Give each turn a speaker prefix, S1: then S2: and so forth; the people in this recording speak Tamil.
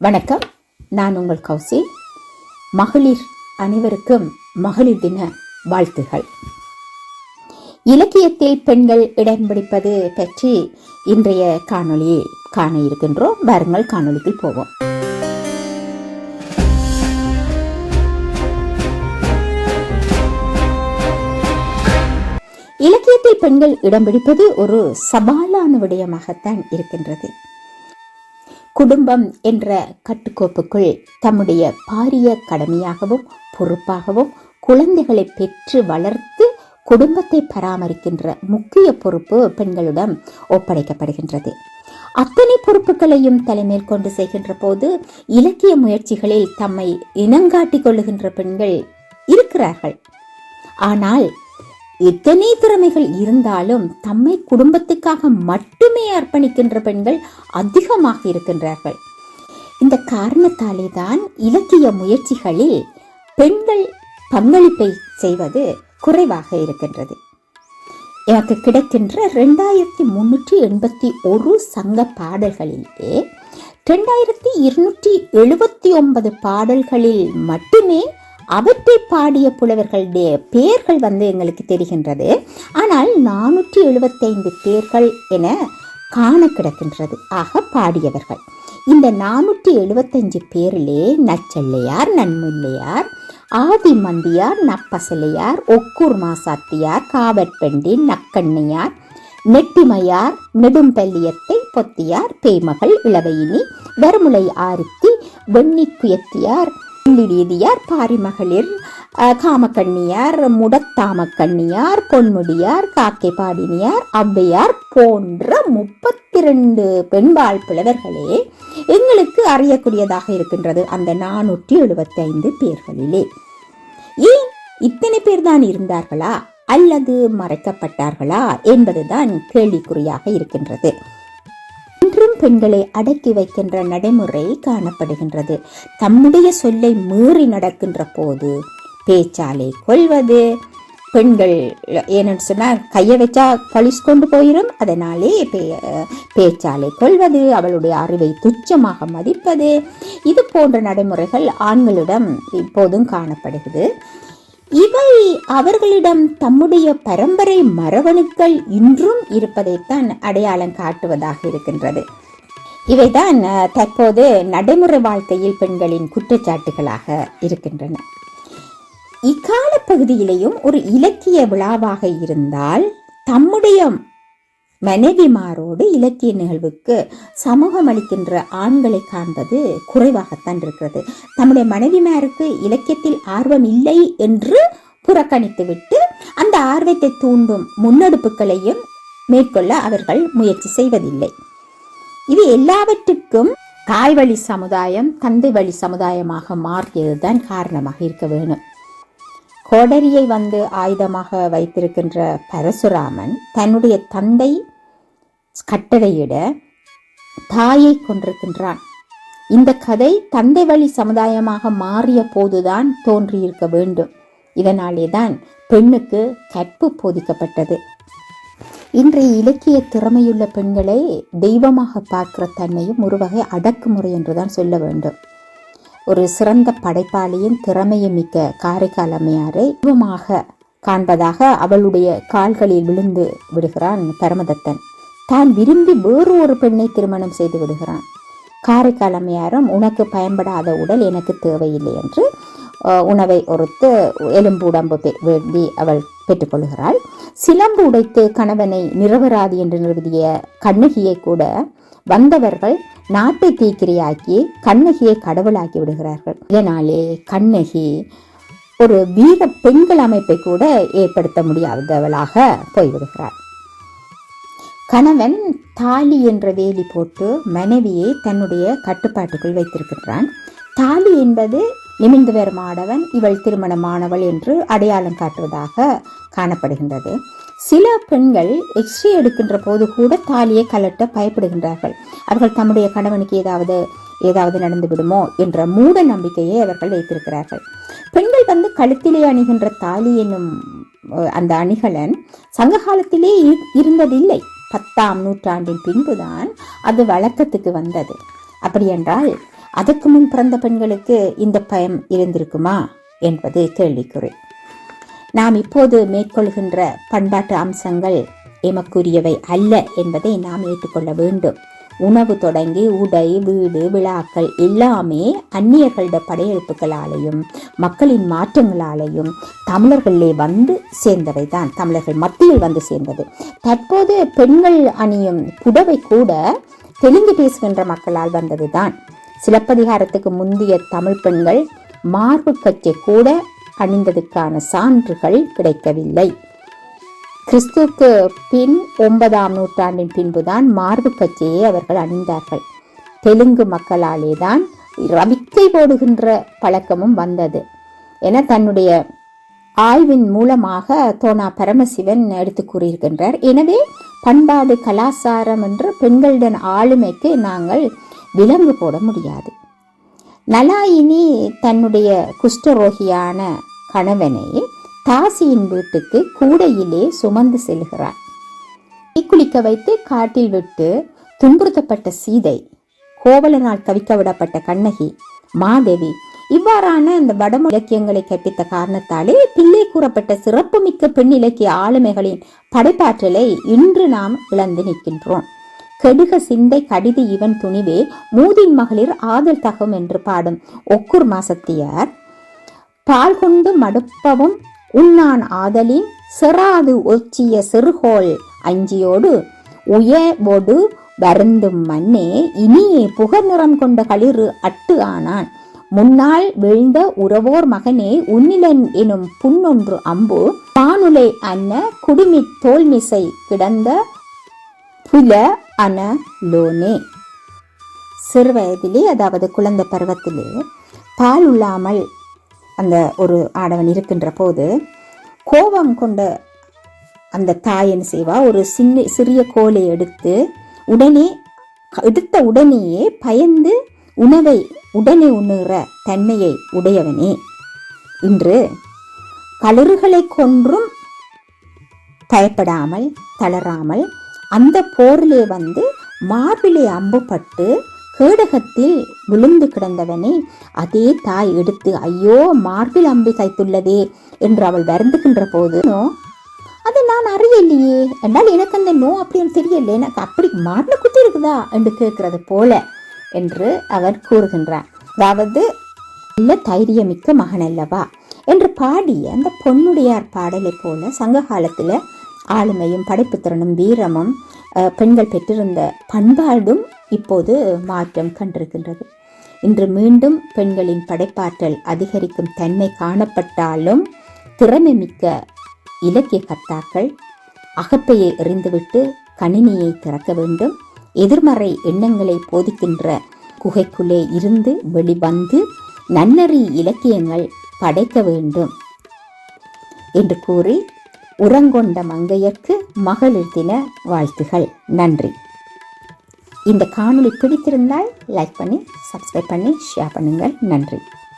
S1: வணக்கம். நான் உங்கள் கௌசி. மகளிர் அனைவருக்கும் மகளிர் தின வாழ்த்துகள். இலக்கியத்தில் பெண்கள் இடம் பிடிப்பது பற்றி இன்றைய காணொளியில் காண இருக்கின்றோம். வாருங்கள் காணொளிக்கு போவோம். இலக்கியத்தில் பெண்கள் இடம் பிடிப்பது ஒரு சவாலான விடயமாகத்தான் இருக்கின்றது. குடும்பம் என்ற கட்டுக்கோப்புக்குள் தம்முடைய பாரிய கடமையாகவும் பொறுப்பாகவும் குழந்தைகளை பெற்று வளர்த்து குடும்பத்தை பராமரிக்கின்ற முக்கிய பொறுப்பு பெண்களிடம் ஒப்படைக்கப்படுகின்றது. அத்தனை பொறுப்புகளையும் தலைமேல் கொண்டு செய்கின்ற போது இலக்கிய முயற்சிகளில் தம்மை இனங்காட்டிக் கொள்ளுகின்ற பெண்கள் இருக்கிறார்கள். ஆனால் எத்தனை திறமைகள் இருந்தாலும் தம்மை குடும்பத்துக்காக மட்டுமே அர்ப்பணிக்கின்ற பெண்கள் அதிகமாக இருக்கின்றார்கள். இந்த காரணத்தாலே தான் இலக்கிய முயற்சிகளில் பெண்கள் பங்களிப்பை செய்வது குறைவாக இருக்கின்றது. எனக்கு கிடைக்கின்ற ரெண்டாயிரத்தி முன்னூற்றி எண்பத்தி ஒரு சங்க பாடல்களிலே ரெண்டாயிரத்தி இருநூற்றி எழுபத்தி ஒன்பது பாடல்களில் மட்டுமே அவற்றை பாடிய புலவர்களுடைய பெயர்கள் வந்து எங்களுக்கு தெரிகின்றது. ஆனால் நானூற்றி எழுபத்தைந்து பேர்கள் என காண கிடக்கின்றது. ஆக பாடியவர்கள். இந்த நானூற்றி எழுபத்தஞ்சு பேரிலே நச்சல்லையார் நன்முல்லையார் ஆதிமந்தியார் நப்பசலையார் ஒக்கூர் மாசாத்தியார் காவற்பெண்டி நக்கண்ணியார் நெட்டிமையார் நெடும்பல்லியத்தை பொத்தியார் பேய்மகள் இளவையினி வருமுலை ஆரித்தி வெண்ணிக்குயத்தியார் உள்ளிடியதியார் பாரிமகளிர் காமக்கண்ணியார் முடத்தாமக்கண்ணியார் பொன்முடியார் காக்கை பாடினியார் ஔவையார் போன்ற முப்பத்தி ரெண்டு பெண்பால் புலவர்களே எங்களுக்கு அறியக்கூடியதாக இருக்கின்றது அந்த நானூற்றி எழுபத்தி ஐந்து பேர்களிலே. ஏன் இத்தனை பேர் தான் இருந்தார்களா? அல்லது மறைக்கப்பட்டார்களா? என்பதுதான் கேள்விக்குறியாக இருக்கின்றது. பெண்களை அடக்கி வைக்கின்ற நடைமுறை காணப்படுகின்றது. தம்முடைய சொல்லை மீறி நடக்கின்ற போது பேச்சாலை கொள்வது. பெண்கள் ஏன்னு சொன்னால் கையை வச்சா கழிச்சு கொண்டு போயிடும் அதனாலே பே பேச்சாலை கொள்வது அவளுடைய அறிவை துச்சமாக மதிப்பது. இது போன்ற நடைமுறைகள் ஆண்களிடம் இப்போதும் காணப்படுகிறது. இவை அவர்களிடம் தம்முடைய பரம்பரை மரபணுக்கள் இன்றும் இருப்பதைத்தான் அடையாளம் காட்டுவதாக இருக்கின்றது. இவைதான் தற்போது நடைமுறை வாழ்க்கையில் பெண்களின் குற்றச்சாட்டுகளாக இருக்கின்றன. இக்கால பகுதியிலேயும் ஒரு இலக்கிய விழாவாக இருந்தால் தம்முடைய மனைவிமாரோடு இலக்கிய நிகழ்வுக்கு சமூகம் அளிக்கின்ற ஆண்களை காண்பது குறைவாகத்தான் இருக்கிறது. தம்முடைய மனைவிமாருக்கு இலக்கியத்தில் ஆர்வம் இல்லை என்று புறக்கணித்துவிட்டு அந்த ஆர்வத்தை தூண்டும் முன்னெடுப்புகளையும் மேற்கொள்ள அவர்கள் முயற்சி செய்வதில்லை. இது எல்லாவற்றுக்கும் தாய் வழி சமுதாயம் தந்தை வழி சமுதாயமாக மாறியதுதான் காரணமாக இருக்க வேணும் கோடரியை வந்து ஆயுதமாக வைத்திருக்கின்ற பரசுராமன் தன்னுடைய தந்தை கட்டளையிட தாயை கொண்டிருக்கின்றான் இந்த கதை தந்தை வழி சமுதாயமாக மாறிய போதுதான் தோன்றியிருக்க வேண்டும். இதனாலே தான் பெண்ணுக்கு கற்பு போதிக்கப்பட்டது. இன்றைய இலக்கிய திறமையுள்ள பெண்களை தெய்வமாக பார்க்கிற தன்மையும் ஒரு வகை அடக்குமுறை என்றுதான் சொல்ல வேண்டும். ஒரு சிறந்த படைப்பாளியின் திறமையும் மிக்க காரைக்கால் அம்மையாரை தெய்வமாக காண்பதாக அவளுடைய கால்களில் விழுந்து விடுகிறான் பரமதத்தன். தான் விரும்பி வேறு ஒரு பெண்ணை திருமணம் செய்து விடுகிறான். காரைக்கால் அம்மையாரும் உனக்கு பயன்படாத உடல் எனக்கு தேவையில்லை என்று உணவை ஒருத்து எலும்பு உடம்பு வேண்டி அவள் பெற்றுக்கொள்கிறாள் சிலம்பு உடைத்து கணவனை நிரபராதி என்று நிறுவிய கண்ணகியை கூட வந்தவர்கள் நாட்டை தீக்கிரையாக்கி கண்ணகியை கடவுளாக்கி விடுகிறார்கள். இதனாலே கண்ணகி ஒரு வீர பெண்கள் அமைப்பை கூட ஏற்படுத்த முடியாதவளாக போய்விடுகிறார் கணவன் தாலி என்ற வேலி போட்டு மனைவியை தன்னுடைய கட்டுப்பாட்டுக்குள் வைத்திருக்கின்றான் தாலி என்பது நிமிர்ந்து வரும் ஆடவன் இவள் திருமணமானவள் என்று அடையாளம் காட்டுவதாக காணப்படுகின்றது. சில பெண்கள் எக்ஸ்ரே எடுக்கின்ற போது கூட தாலியை கலட்ட பயப்படுகின்றார்கள். அவர்கள் தம்முடைய கணவனுக்கு ஏதாவது ஏதாவது நடந்து விடுமோ என்ற மூட நம்பிக்கையை அவர்கள் வைத்திருக்கிறார்கள். பெண்கள் வந்து கழுத்திலே அணிகின்ற தாலி என்னும் அந்த அணிகலன் சங்க காலத்திலே இருந்ததில்லை. பத்தாம் நூற்றாண்டின் பின்புதான் அது வழக்கத்துக்கு வந்தது. அப்படி என்றால் அதற்கு முன் பிறந்த பெண்களுக்கு இந்த பயம் இருந்திருக்குமா என்பது கேள்விக்குறி. நாம் இப்போது மேற்கொள்கின்ற பண்பாட்டு அம்சங்கள் எமக்குரியவை அல்ல என்பதை நாம் ஏற்றுக்கொள்ள வேண்டும். உணவு தொடங்கி உடை வீடு விழாக்கள் எல்லாமே அந்நியர்களோட படையெடுப்புகளாலேயும் மக்களின் மாற்றங்களாலேயும் தமிழர்களே வந்து சேர்ந்தவை தான் தமிழர்கள் மத்தியில் வந்து சேர்ந்தது. தற்போது பெண்கள் அணியும் புடவை கூட தெலுங்கு பேசுகின்ற மக்களால் வந்தது தான் சிலப்பதிகாரத்துக்கு முந்தைய தமிழ் பெண்கள் மார்பு கச்சை கூட அணிந்ததுக்கான சான்றுகள் கிடைக்கவில்லை. கிறிஸ்துவுக்கு பின் ஒன்பதாம் நூற்றாண்டின் பின்புதான் மார்பு கச்சையை அவர்கள் அணிந்தார்கள் தெலுங்கு மக்களாலே தான் ரவிக்கை போடுகின்ற பழக்கமும் வந்தது. என தன்னுடைய ஆய்வின் மூலமாக தோனா பரமசிவன் எடுத்து கூறியிருக்கின்றார். எனவே பண்பாடு கலாச்சாரம் என்று பெண்களுடன் ஆளுமைக்கு நாங்கள் விலங்கு போட முடியாது. நலாயினி தன்னுடைய குஷ்டரோகியான கணவனை தாசியின் வீட்டுக்கு கூடையிலே சுமந்து செல்கிறார் தீக்குளிக்க வைத்து காட்டில் விட்டு துன்புறுத்தப்பட்ட சீதை கோவலனால் தவிக்க விடப்பட்ட கண்ணகி மாதேவி இவ்வாறான இந்த வடமொழி இலக்கியங்களை கற்பித்த காரணத்தாலே பிள்ளை கூறப்பட்ட சிறப்புமிக்க பெண் இலக்கிய ஆளுமைகளின் படைப்பாற்றலை இன்று நாம் இழந்து நிற்கின்றோம். கெடுக சிந்தை கடிது இவன் துணிவே மூதின் மகளிர் ஆதல் தகும் என்று பாடும். ஒக்குர் மாசத்தியார் பால் கொண்டு மடுப்பவும் உண்ணான் ஆதலின் செறாது ஒச்சிய சிறுகோல் அஞ்சியோடு உயவொடு வருந்தும் மண்ணே இனியே புகர் நிறம் கொண்ட களிறு அட்டு ஆனான். முன்னால் வீழ்ந்த உறவோர் மகனே உன்னிலன் எனும் புன்னொன்று அம்பு பானுலை அன்ன குடுமி தோல்மிசை கிடந்த புல அன லோனே சிறு வயதிலே அதாவது குழந்தை பருவத்திலே பால் உள்ளாமல் அந்த ஒரு ஆடவன் இருக்கின்ற போது கோபம் கொண்ட அந்த தாயன் செய்வா? ஒரு சின்ன சிறிய கோலை எடுத்து உடனே எடுத்த உடனேயே பயந்து உணவை உடனே உண்ணுகிற தன்மையை உடையவனே. இன்று களறுகளை கொன்றும் பயப்படாமல் தளராமல் அந்த போரிலே வந்து மார்பிலே அம்புப்பட்டு கேடகத்தில் விழுந்து கிடந்தவனை அதே தாய் எடுத்து ஐயோ மார்பில் அம்பு தைத்துள்ளதே என்று அவள் வருந்துகின்ற போது அதை அது நான் அறியலையே. என்றால் எனக்கு அந்த நோ அப்படின்னு தெரியல. எனக்கு அப்படி மார்பில் குத்தி இருக்குதா? என்று கேட்கிறது போல என்று அவர் கூறுகின்றார் அதாவது நல்ல தைரியமிக்க மகன் அல்லவா? என்று பாடிய அந்த பொன்னுடையார் பாடலை போல சங்க காலத்தில் ஆளுமையும் படைப்புத்திறனும் வீரமும் பெண்கள் பெற்றிருந்த பண்பாடும் இப்போது மாற்றம் கண்டிருக்கின்றது. இன்று மீண்டும் பெண்களின் படைப்பாற்றல் அதிகரிக்கும் தன்மை காணப்பட்டாலும் திறமை மிக்க இலக்கிய கர்த்தாக்கள் அகப்பையை எறிந்துவிட்டு கணினியை திறக்க வேண்டும். எதிர்மறை எண்ணங்களை போதிக்கின்ற குகைக்குள்ளே இருந்து வெளிவந்து நன்னறி இலக்கியங்கள் படைக்க வேண்டும் என்று கூறி உரங்கொண்ட மங்கையர்க்கு மகளிர் தின வாழ்த்துகள். நன்றி. இந்த காணொளி பிடித்திருந்தால் லைக் பண்ணி சப்ஸ்கிரைப் பண்ணி ஷேர் பண்ணுங்கள். நன்றி.